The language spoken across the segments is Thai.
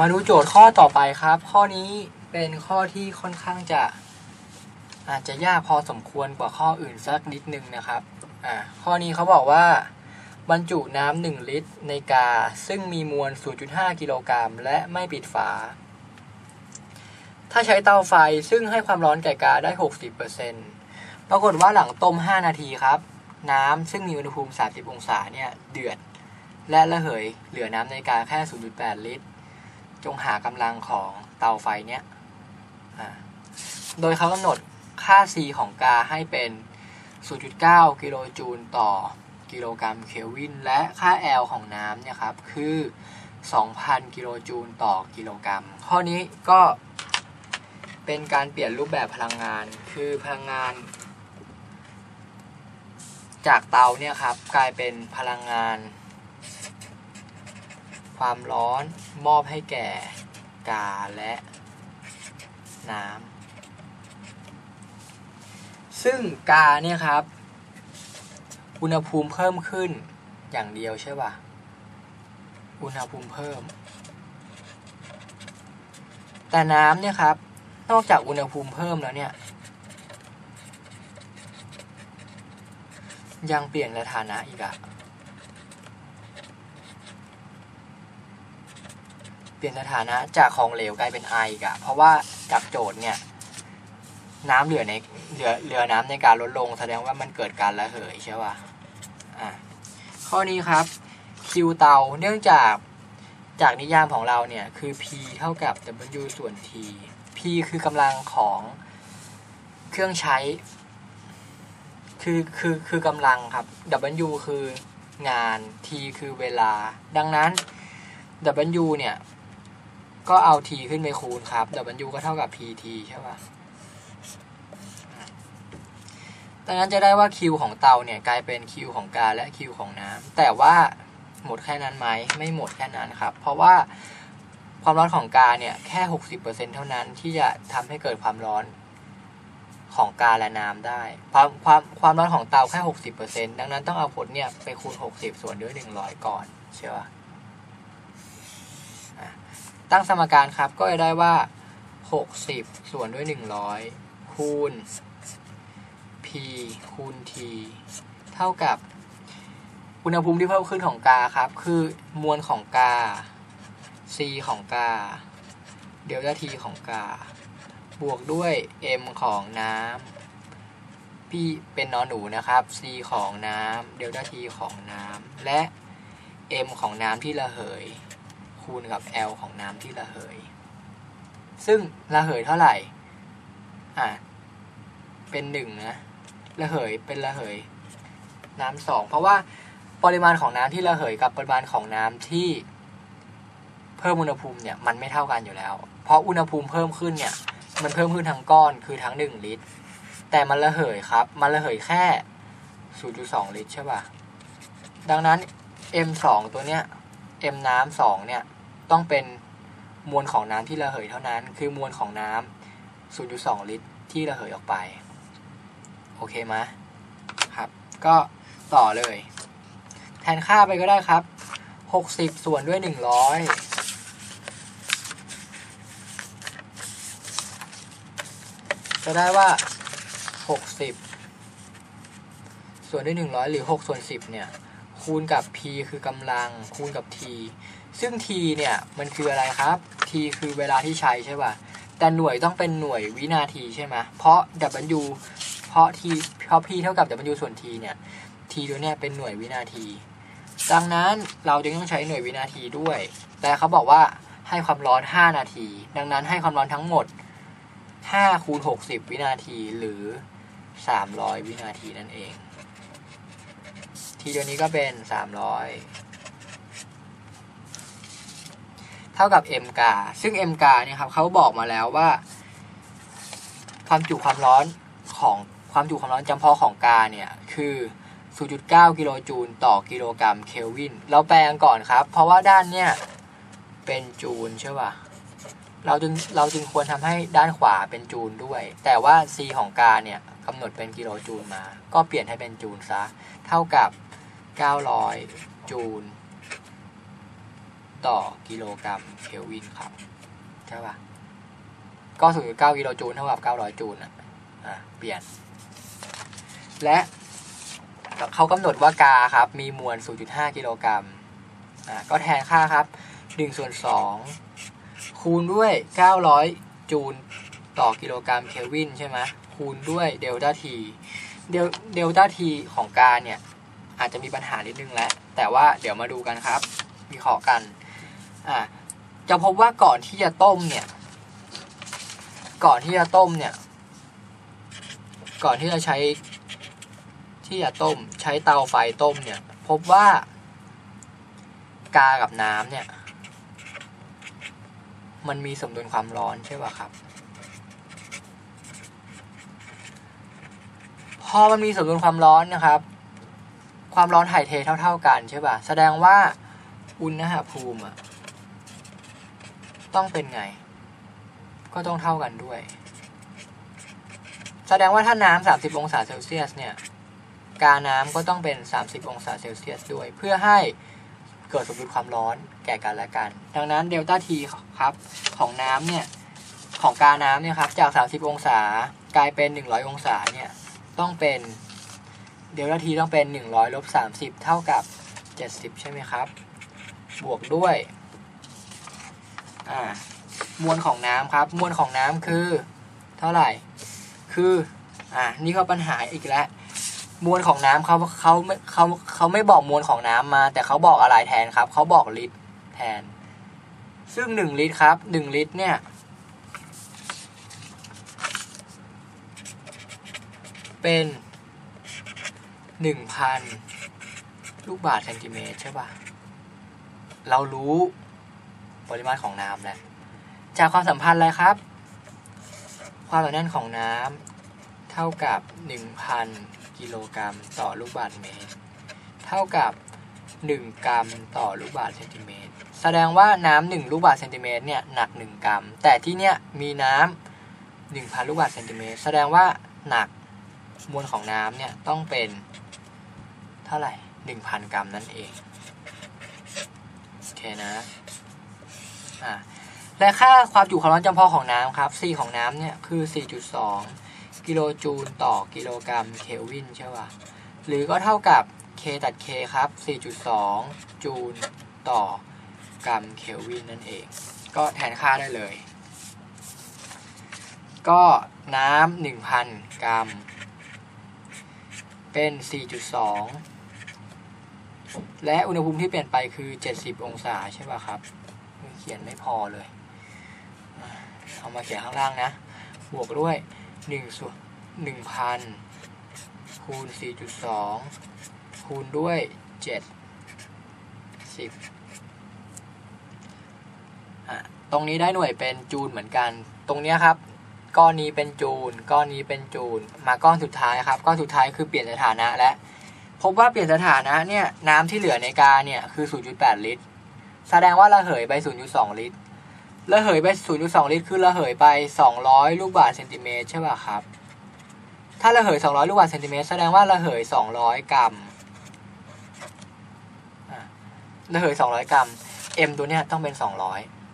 มาดูโจทย์ข้อต่อไปครับ ข้อนี้เป็นข้อที่ค่อนข้างจะอาจจะยากพอสมควรกว่าข้ออื่นสักนิดนึงนะครับอ่าข้อนี้เขาบอกว่า บรรจุน้ำหนึ่งลิตรในกาซึ่งมีมวล 0.5 กิโลกรัมและไม่ปิดฝา ถ้าใช้เตาไฟซึ่งให้ความร้อนแก่กาได้ 60%ปรากฏว่าหลังต้ม 5 นาทีครับ น้ำซึ่งมีอุณหภูมิ 30 องศาเนี่ยเดือด และระเหยเหลือน้ำในกาแค่ 0.8 ลิตร จงหากำลังของเตาไฟเนี้ยโดยเขากำหนดค่า C ของกาให้เป็น 0.9 กิโลจูลต่อกิโลกรัมเคลวิน และค่า L ของน้ำเนี่ยครับ คือ 2,000 กิโลจูลต่อกิโลกรัม ข้อนี้ก็เป็นการเปลี่ยนรูปแบบพลังงาน คือพลังงาน จากเตาเนี่ยครับ กลายเป็นพลังงาน ความร้อนมอบให้แก่กาและน้ำซึ่งกาเนี่ยครับ อุณหภูมิเพิ่มขึ้นอย่างเดียวใช่ป่ะ อุณหภูมิเพิ่ม แต่น้ำเนี่ยครับ นอกจากอุณหภูมิเพิ่มแล้วเนี่ย ยังเปลี่ยนสถานะอีกอะ เปลี่ยนสถานะจากของเหลวกลายเป็นไออีกะเพราะว่าจากโจทย์เนี่ย น้ำเหลือในเหลือเหลือน้ำในการลดลง แสดงว่ามันเกิดการระเหยใช่ป่ะอะข้อนี้ครับ Q เตาเนื่องจากจากนิยามของเราเนี่ย คือ P เท่ากับ W ส่วน T P คือกำลังของเครื่องใช้ คือคือคือกำลังครับ W คืองาน T คือเวลา ดังนั้น W เนี่ย ก็เอา T ขึ้นไปคูณครับ W ก็เท่ากับ PT ใช่ป่ะดังนั้นจะได้ว่า Q ของเตาเนี่ยกลายเป็น Q ของกาและ Q ของน้ำแต่ว่าหมดแค่นั้นไหมไม่หมดแค่นั้นครับ เพราะว่าความร้อนของกาเนี่ยแค่ 60%เท่านั้นที่จะทำให้เกิดความร้อนของกาและน้ำได้ ความความความร้อนของเตาแค่ 60%ดังนั้นต้องเอาผลเนี่ยไปคูณ 60 ส่วนด้วย 100 ก่อน ใช่ป่ะ ตั้งสมการครับก็จะได้ว่า 60 ส่วนด้วย 100 คูณ p คูณ t เท่ากับ อุณหภูมิที่เพิ่มขึ้นของกาครับ คือมวลของกา c ของกา เดลต้า t ของกา บวกด้วย m ของน้ำ p เป็นนอนหนูนะครับ c ของน้ำ เดลต้า t ของน้ำ และ m ของน้ำที่ระเหย คูณกับ L ของน้ำที่ระเหย ซึ่งระเหยเท่าไหร่ อะ เป็นหนึ่งนะ ระเหยเป็นระเหย น้ำสอง เพราะว่าปริมาณของน้ำที่ระเหยกับปริมาณของน้ำที่เพิ่มอุณหภูมิเนี่ยมันไม่เท่ากันอยู่แล้ว เพราะอุณหภูมิเพิ่มขึ้นเนี่ย มันเพิ่มขึ้นทั้งก้อนคือทั้งหนึ่งลิตร แต่มันระเหยครับ มันระเหยแค่ 0.2 ลิตรใช่ป่ะ ดังนั้น M2 ตัวเนี้ย M น้ำสองเนี่ย ต้องเป็นมวลของน้ำที่ระเหยเท่านั้น คือมวลของน้ำ0.2 ลิตรที่ระเหยออกไป โอเคไหมครับ ก็ต่อเลย แทนค่าไปก็ได้ครับ 60 ส่วนด้วย 100 จะได้ว่า 60 ส่วนด้วย 100 หรือ 6 ส่วน 10 เนี่ย คูณกับ p คือกำลังคูณกับ t ซึ่ง t เนี่ยมันคืออะไรครับ t คือเวลาที่ใช้ใช่ป่ะแต่หน่วยต้องเป็นหน่วยวินาทีใช่ไหมเพราะ W เพราะ t เพราะ p เท่ากับ W ส่วน t เนี่ย t ตัวเนี้ยเป็นหน่วยวินาที ดังนั้นเราจึงต้องใช้หน่วยวินาทีด้วย แต่เขาบอกว่าให้ความร้อน 5 นาที ดังนั้นให้ความร้อนทั้งหมด5คูณ60 วินาทีหรือ 300 วินาทีนั่นเอง ทีตัวนี้ก็เป็น 300 เท่ากับ m กาซึ่ง m กาเนี่ยครับเขาบอกมาแล้วว่า ความจุความร้อนของความจุความร้อนจำเพาะของกาเนี่ยคือ 0.9 กิโลจูลต่อกิโลกรัมเคลวิน เราแปลงก่อนครับ เพราะว่าด้านเนี่ยเป็นจูลใช่ป่ะเราจึงเราจึงควรทำให้ด้านขวาเป็นจูลด้วย แต่ว่า C ของกาเนี่ยกำหนดเป็นกิโลจูลมา ก็เปลี่ยนให้เป็นจูลซะ เท่ากับ 900 จูล ต่อกิโลกรัมเคลวินครับ ใช่ปะก็0.9กิโลจูลเท่ากับ 900 จูลอะอะเปลี่ยน และเขากำหนดว่ากาครับ มีมวล 0.5 กิโลกรัมอะก็แทนค่าครับ1ส่วน2คูณด้วย 900 จูลต่อกิโลกรัมเคลวินใช่ไหมคูณด้วยเดลต้าทีเดลเดลต้าทีของกาเนี่ย อาจจะมีปัญหานิดนึงแล้วแต่ว่าเดี๋ยวมาดูกันครับวิเคราะห์กันอ่าจะพบว่าก่อนที่จะต้มเนี่ย ก่อนที่จะต้มเนี่ย ก่อนที่จะใช้ที่จะต้ม ใช้เตาไฟต้มเนี่ย พบว่ากากับน้ำเนี่ย มันมีสมดุลความร้อนใช่ป่ะครับ พอมันมีสมดุลความร้อนนะครับ ความร้อนถ่ายเทเท่า ๆกันใช่ป่ะ แสดงว่าอุณหภูมิอะต้องเป็นไง ก็ต้องเท่ากันด้วย แสดงว่าถ้าน้ำ30 องศาเซลเซียสเนี่ยกาน้ำก็ต้องเป็น 30 องศาเซลเซียสด้วย เพื่อให้เกิดสมดุลความร้อนแก่กันและกัน ดังนั้นเดลต้าทีครับของน้ำเนี่ยของกาน้ำเนี่ยครับจาก 30 องศากลายเป็น 100 องศาเนี่ยต้องเป็น เดลต้าทีต้องเป็น 100ลบ30 เท่ากับ 70 ใช่ไหมครับ บวกด้วยอ่ามวลของน้ำครับ มวลของน้ำคือ เท่าไหร่ คืออ่านี่ก็ปัญหาอีกแล้วมวลของน้ำเขาเขาไม่เขาเขาไม่บอกมวลของน้ำมา แต่เขาบอกอะไรแทนครับ เขาบอกลิตรแทน ซึ่งหนึ่งลิตรครับหนึ่งลิตรเนี่ย เป็น หนึ่งพันลูกบาศก์เซนติเมตรใช่ปะเรารู้ปริมาตรของน้ำแล้ว จากความสัมพันธ์อะไรครับ ความหนาแน่นของน้ำเท่ากับ 1,000 กิโลกรัมต่อลูกบาศก์เมตร เท่ากับ 1 กรัมต่อลูกบาศก์เซนติเมตร แสดงว่าน้ำ1ลูกบาศก์เซนติเมตรเนี่ยหนัก 1 กรัม แต่ที่เนี้ยมีน้ำ1,000 ลูกบาศก์เซนติเมตร แสดงว่าหนักมวลของน้ำเนี่ยต้องเป็น เท่าไหร่ 1,000 กรัมนั่นเอง โอเคนะ อ่าและค่าความจุความร้อนจำเพาะของน้ำครับ C ของน้ำเนี่ยคือ 4.2 กิโลจูลต่อกิโลกรัมเคลวินใช่ป่ะ หรือก็เท่ากับ K ตัด K ครับ 4.2 จูลต่อกรัมเคลวินนั่นเอง ก็แทนค่าได้เลย ก็น้ำ1,000 กรัม เป็น 4.2 และอุณหภูมิที่เปลี่ยนไปคือ 70 องศาใช่ป่ะครับ เขียนไม่พอเลยเอามาเขียนข้างล่างนะ บวกด้วย1ส่วน1,000 คูณ 4.2 คูณด้วย 7 10อะตรงนี้ได้หน่วยเป็นจูลเหมือนกัน ตรงนี้ครับก้อนนี้เป็นจูล ก้อนนี้เป็นจูล มาก้อนสุดท้ายครับ ก้อนสุดท้ายคือเปลี่ยนสถานะและ พบว่าเปลี่ยนสถานะเนี่ยน้ำที่เหลือในกาเนี่ยคือ 0.8 ลิตร แสดงว่าระเหยไป 0.2 ลิตร ระเหยไป 0.2 ลิตร คือระเหยไป 200 ลูกบาศก์เซนติเมตรใช่ป่ะครับ ถ้าระเหย 200 ลูกบาศก์เซนติเมตรแสดงว่าระเหย 200 กรัมระเหย 200 กรัม M ตัวเนี้ยต้องเป็น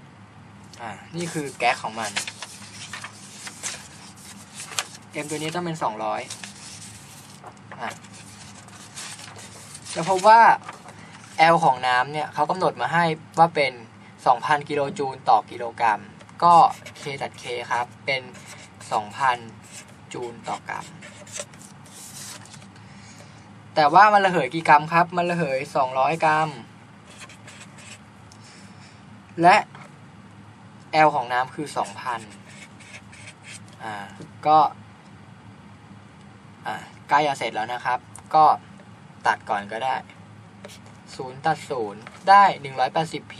200อ่านี่คือแก๊สของมัน M ตัวนี้ต้องเป็น 200อะ จะพบว่า L ของน้ำเนี่ยเขากำหนดมาให้ว่าเป็น 2,000 กิโลจูลต่อกิโลกรัม ก็ K ตัด K ครับ เป็น 2,000 จูลต่อกรัม แต่ว่ามันระเหยกี่กรัมครับ มันระเหย 200 กรัม และ L ของน้ำคือ 2,000 อ่า ก็ อ่า ใกล้จะเสร็จแล้วนะครับ ก็ ตัดก่อนก็ได้ศูนย์ตัดศูนย์ได้หนึ่งร้อยแปดสิบ p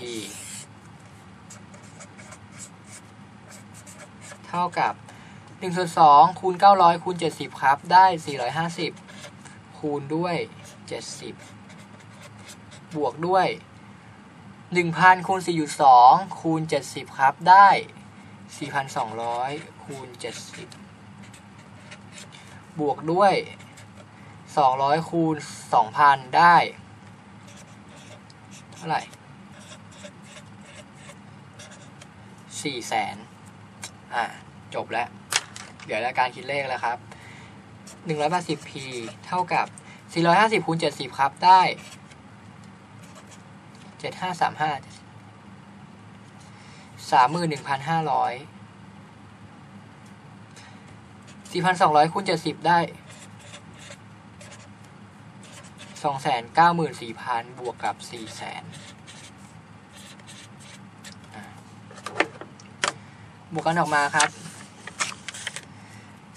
เท่ากับหนึ่งส่วนสองคูณเก้าร้อยคูณเจ็ดสิบครับ ได้สี่ร้อยห้าสิบคูณด้วยเจ็ดสิบบวกด้วยหนึ่งพันคูณสี่จุดสองคูณเจ็ดสิบครับ ได้สี่พันสองร้อยคูณเจ็ดสิบบวกด้วย สองร้อยคูณสองพันได้ เท่าไหร่สี่แสนอ่า จบแล้ว เดี๋ยวรายการคิดเลขแล้วครับหนึ่งร้อยแปดสิบ p เท่ากับสี่ร้อยห้าสิบคูณเจ็ดสิบครับ ได้เจ็ดห้าสามห้าสามหมื่นหนึ่งพันห้าร้อยสี่พันสองร้อยคูณเจ็ดสิบได้ สองแสนเก้าหมื่นสี่พันบวกกับสี่แสนบวกกันออกมาครับ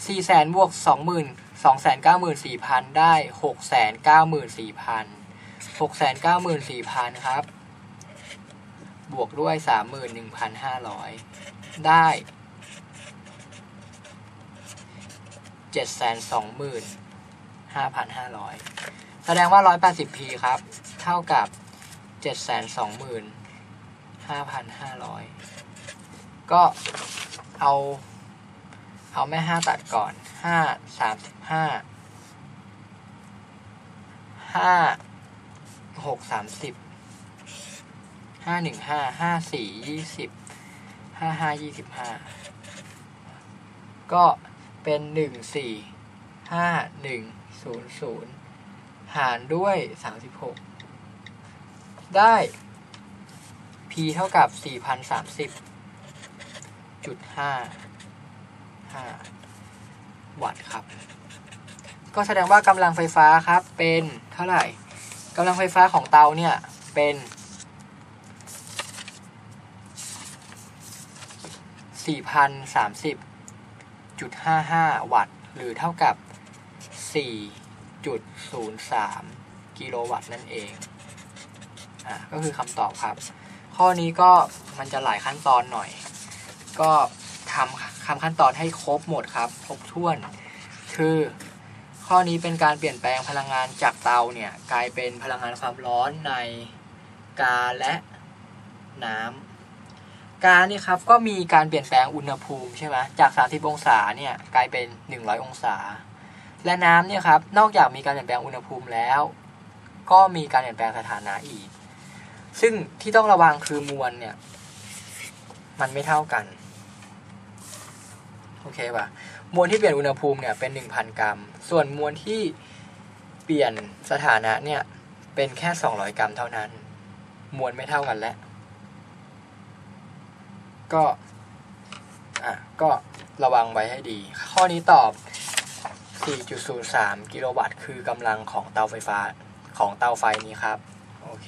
สี่แสนบวกสองหมื่นสองแสนเก้าหมื่นสี่พันได้หกแสนเก้าหมื่นสี่พันหกแสนเก้าหมื่นสี่พันครับ บวกด้วยสามหมื่นหนึ่งพันห้าร้อยได้เจ็ดแสนสองหมื่นห้าพันห้าร้อย แสดงว่าร้อยแปดสิบพีครับ เท่ากับเจ็ดแสนสองหมื่นห้าพันห้าร้อยก็เอา เอาแม่ห้าตัดก่อนห้าสามสิบห้าห้าหกสามสิบห้าหนึ่งห้าห้าสี่ยี่สิบห้าห้ายี่สิบห้าก็เป็นหนึ่งสี่ห้า หารด้วยสามสิบหกได้ p เท่ากับสี่พันสามสิบจุดห้าห้าวัตต์ครับ ก็แสดงว่ากำลังไฟฟ้าครับเป็นเท่าไหร่กำลังไฟฟ้าของเตาเนี่ยเป็น 4,030.55 วัตต์ หรือเท่ากับ 4.03 กิโลวัตต์นั่นเอง อะก็คือคำตอบครับ ข้อนี้ก็มันจะหลายขั้นตอนหน่อย ก็ทำคำขั้นตอนให้ครบหมดครับ ครบถ้วน คือ ข้อนี้เป็นการเปลี่ยนแปลงพลังงานจากเตาเนี่ย กลายเป็นพลังงานความร้อนในกาและน้ำกานี่ครับก็มีการเปลี่ยนแปลงอุณหภูมิใช่ไหมจาก 30 องศาเนี่ย กลายเป็น 100 องศา และน้ำเนี่ยครับนอกจากมีการเปลี่ยนแปลงอุณหภูมิแล้ว ก็มีการเปลี่ยนแปลงสถานะอีก ซึ่งที่ต้องระวังคือมวลเนี่ยมันไม่เท่ากันโอเคป่ะมวลที่เปลี่ยนอุณหภูมิเนี่ยเป็น 1,000 กรัม ส่วนมวลที่เปลี่ยนสถานะเนี่ยเป็นแค่ 200 กรัมเท่านั้น มวลไม่เท่ากันแล้ว ก็ อะ ก็ระวังไว้ให้ดี ข้อนี้ตอบ 4.03 กิโลวัตต์ คือกำลังของเตาไฟฟ้าของเตาไฟนี้ครับ โอเค